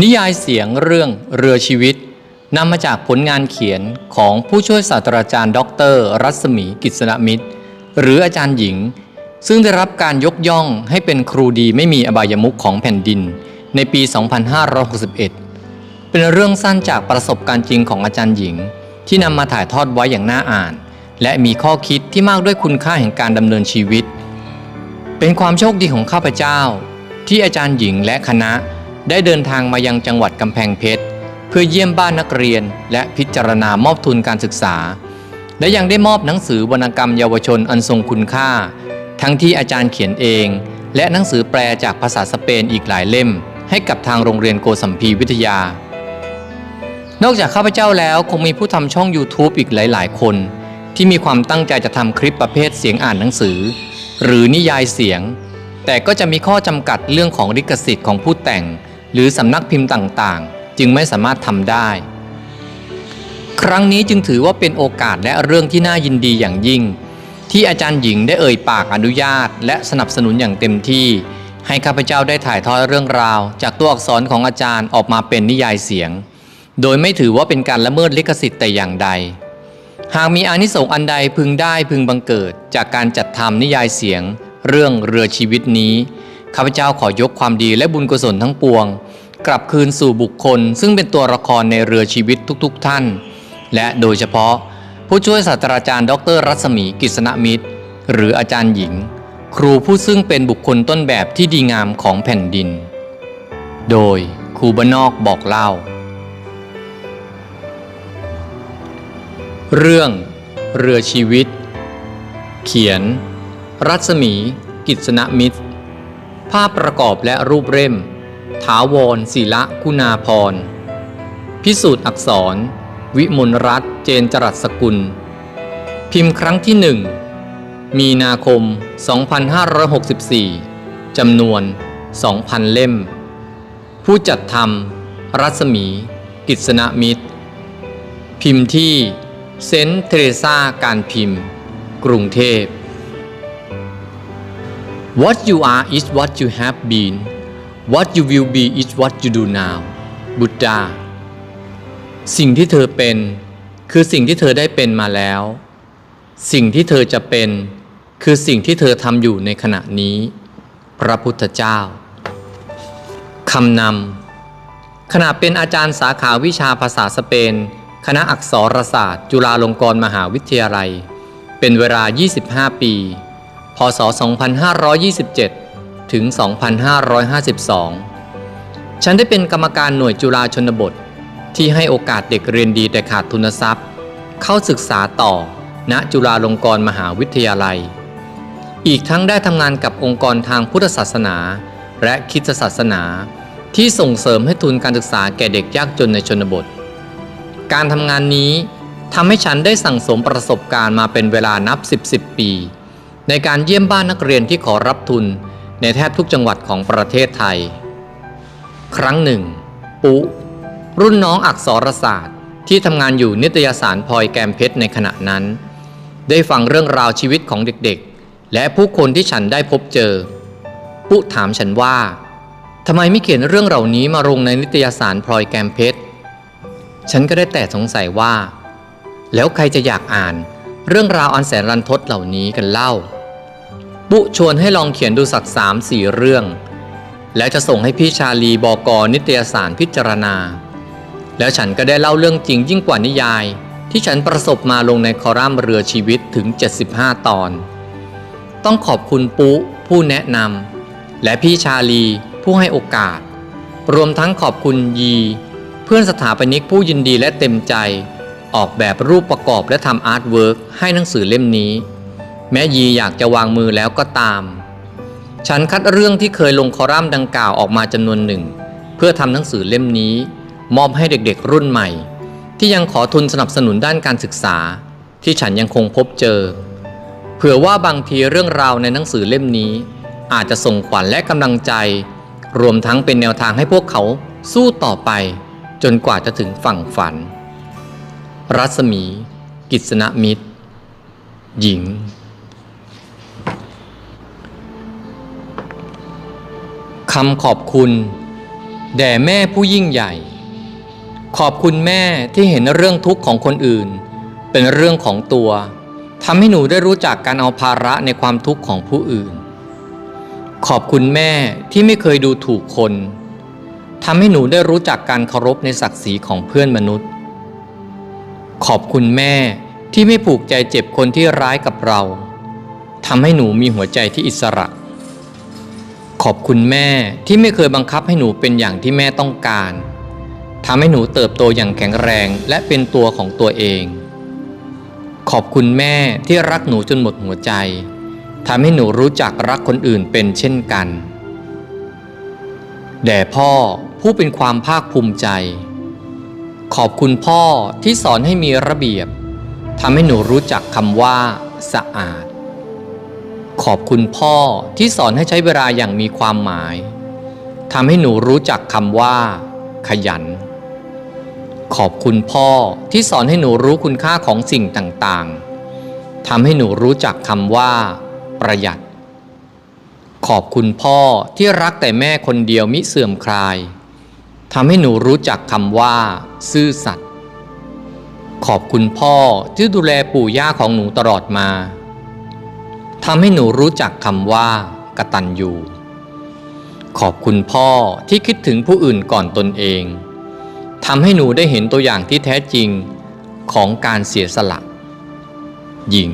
นิยายเสียงเรื่องเรือชีวิตนำมาจากผลงานเขียนของผู้ช่วยศาสตราจารย์ดอกเตอรรัศมีกิษณมิตร หรืออาจารย์หญิง ซึ่งได้รับการยกย่องให้เป็นครูดีไม่มีอบายมุขของแผ่นดิน ในปี 2561 เป็นเรื่องสั้นจากประสบการณ์จริงของอาจารย์หญิง ที่นำมาถ่ายทอดไว้อย่างน่าอ่าน และมีข้อคิดที่มากด้วยคุณค่าแห่งการดำเนินชีวิต เป็นความโชคดีของข้าพเจ้า ที่อาจารย์หญิงและคณะ ได้เดินทางมายังจังหวัดกำแพงเพชร เพื่อเยี่ยมบ้านนักเรียน และพิจารณามอบทุนการศึกษา และยังได้มอบหนังสือวรรณกรรมเยาวชนอันทรงคุณค่า ทั้งที่อาจารย์เขียนเอง และหนังสือแปลจากภาษาสเปนอีกหลายเล่ม ให้กับทางโรงเรียนโกสัมพีวิทยา นอกจากข้าพเจ้าแล้วคงมีผู้ทำช่อง YouTube อีกหลาย ๆ คน ที่มีความตั้งใจจะทำคลิปประเภทเสียงอ่านหนังสือ หรือนิยายเสียง แต่ก็จะมีข้อจำกัดเรื่องของลิขสิทธิ์ของผู้แต่ง หรือสำนักพิมพ์ต่างๆ จึงไม่สามารถทำได้ ครั้งนี้จึงถือว่าเป็นโอกาสและเรื่องที่น่ายินดีอย่างยิ่ง ที่อาจารย์หญิงได้เอ่ยปากอนุญาต และสนับสนุนอย่างเต็มที่ ให้ข้าพเจ้าได้ถ่ายทอดเรื่องราว จากตัวอักษรของอาจารย์ออกมาเป็นนิยายเสียง โดยไม่ถือว่าเป็นการละเมิดลิขสิทธิ์แต่อย่างใด หากมีอานิสงส์อันใดพึงได้พึงบังเกิด จากการจัดทำนิยายเสียง เรื่องเรือชีวิตนี้ ข้าพเจ้าขอยกความดีและบุญกุศลทั้งปวง กลับคืนสู่บุคคล ซึ่งเป็นตัวละครในเรือชีวิตทุกๆ ท่าน และโดยเฉพาะ ผู้ช่วยศาสตราจารย์ ดร รัศมีกิษณมิตร หรืออาจารย์หญิง ครูผู้ซึ่งเป็นบุคคลต้นแบบที่ดีงามของแผ่นดิน โดยครูบานอกบอกเล่า เรื่อง เรือชีวิต เขียน รัศมีกิษณมิตร ภาพประกอบและรูปเล่ม ถาวรศิละคุณาพร พิสูจน์อักษร วิมลรัตนเจนจรัสกุล พิมพ์ครั้งที่หนึ่งมีนาคม 2564 จำนวน 2,000 เล่ม ผู้จัดทำรัศมี กิษณมิตร พิมพ์ที่เซนเทเรซาการพิมพ์ กรุงเทพ What you are is what you have been What you will be is what you do now บุตดาสิ่งที่เธอเป็น คือสิ่งที่เธอได้เป็นมาแล้ว สิ่งที่เธอจะเป็น คือสิ่งที่เธอทำอยู่ในขณะนี้ พระพุทธเจ้าคำนำขณะเป็นอาจารย์สาขาวิชาภาษาสเปน คณะอักษรศาสตร์ จุฬาลงกรณ์มหาวิทยาลัย เป็นเวลา 25 ปี พศ 2527 ถึง 2552 ฉันได้เป็นกรรมการหน่วยจุฬาชนบท ที่ให้โอกาสเด็กเรียนดีแต่ขาดทุนทรัพย์ เข้าศึกษาต่อ ณ จุฬาลงกรณ์มหาวิทยาลัย อีกทั้งได้ทำงานกับองค์กรทางพุทธศาสนา และคิดศาสนา ที่ส่งเสริมให้ทุนการศึกษาแก่เด็กยากจนในชนบท การทำงานนี้ทำให้ฉันได้สั่งสมประสบการณ์มาเป็นเวลานับ 10 10ปี ในการเยี่ยมบ้านนักเรียนที่ขอรับทุนในแทบทุกจังหวัดของประเทศไทย ครั้งหนึ่ง ปุ รุ่นน้องอักษรศาสตร์ที่ทำงานอยู่นิตยสารพลอยแกมเพชรในขณะนั้น ได้ฟังเรื่องราวชีวิตของเด็กๆ และผู้คนที่ฉันได้พบเจอ ปุถามฉันว่าทำไมไม่เขียนเรื่องเหล่านี้มาลงในนิตยสารพลอยแกมเพชร ฉันก็ได้แต่สงสัยว่า แล้วใครจะอยากอ่านเรื่องราวอันแสนรันทดเหล่านี้กันเล่า ปุชวนให้ลองเขียนดูสักสามสี่เรื่อง แล้วจะส่งให้พี่ชาลีบอกอนิตยสารพิจารณา แล้วฉันก็ได้เล่าเรื่องจริงยิ่งกว่านิยาย ที่ฉันประสบมาลงในคอลัมน์เรือชีวิตถึง 75 ตอน ต้องขอบคุณปุผู้แนะนำและพี่ชาลีผู้ให้โอกาส รวมทั้งขอบคุณยี เพื่อนสถาปนิกผู้ยินดีและเต็มใจ ออกแบบรูปประกอบและทำอาร์ตเวิร์กให้หนังสือเล่มนี้ แม้ยีอยากจะวางมือแล้วก็ตาม ฉันคัดเรื่องที่เคยลงคอลัมน์ดังกล่าวออกมาจำนวนหนึ่ง เพื่อทำหนังสือเล่มนี้ มอบให้เด็กๆรุ่นใหม่ ที่ยังขอทุนสนับสนุนด้านการศึกษา ที่ฉันยังคงพบเจอ เผื่อว่าบางทีเรื่องราวในหนังสือเล่มนี้ อาจจะส่งขวัญและกำลังใจ รวมทั้งเป็นแนวทางให้พวกเขาสู้ต่อไป จนกว่าจะถึงฝั่งฝัน รัศมี กิษณมิตร หญิงำขอบคุณ แด่แม่ผู้ยิ่งใหญ่ ขอบคุณแม่ที่เห็นเรื่องทุกข์ของคนอื่น เป็นเรื่องของตัวทำให้หนูได้รู้จักการเอาภาระในความทุกข์ของผู้อื่น ขอบคุณแม่ที่ไม่เคยดูถูกคนทำให้หนูได้รู้จักการเคารพในศักดิ์ศรีของเพื่อนมนุษย์ ขอบคุณแม่ที่ไม่ผูกใจเจ็บคนที่ร้ายกับเราทำให้หนูมีหัวใจที่อิสระ ขอบคุณแม่ที่ไม่เคยบังคับให้หนูเป็นอย่างที่แม่ต้องการทำให้หนูเติบโตอย่างแข็งแรงและเป็นตัวของตัวเอง ขอบคุณแม่ที่รักหนูจนหมดหัวใจทำให้หนูรู้จักรักคนอื่นเป็นเช่นกัน แด่พ่อผู้เป็นความภาคภูมิใจ ขอบคุณพ่อที่สอนให้มีระเบียบทำให้หนูรู้จักคำว่า สะอาด ขอบคุณพ่อที่สอนให้ใช้เวลาอย่างมีความหมายทำให้หนูรู้จักคำว่า ขยัน ขอบคุณพ่อที่สอนให้หนูรู้คุณค่าของสิ่งต่างๆทำให้หนูรู้จักคำว่า ประหยัด ขอบคุณพ่อที่รักแต่แม่คนเดียวมิเสื่อมคลายทำให้หนูรู้จักคำว่า ซื่อสัตย์ขอบคุณพ่อที่ดูแลปู่ย่าของหนูตลอดมา ทำให้หนูรู้จักคำว่ากตัญญูขอบคุณพ่อที่คิดถึงผู้อื่นก่อนตนเองทำให้หนูได้เห็นตัวอย่างที่แท้จริงของการเสียสละ หญิง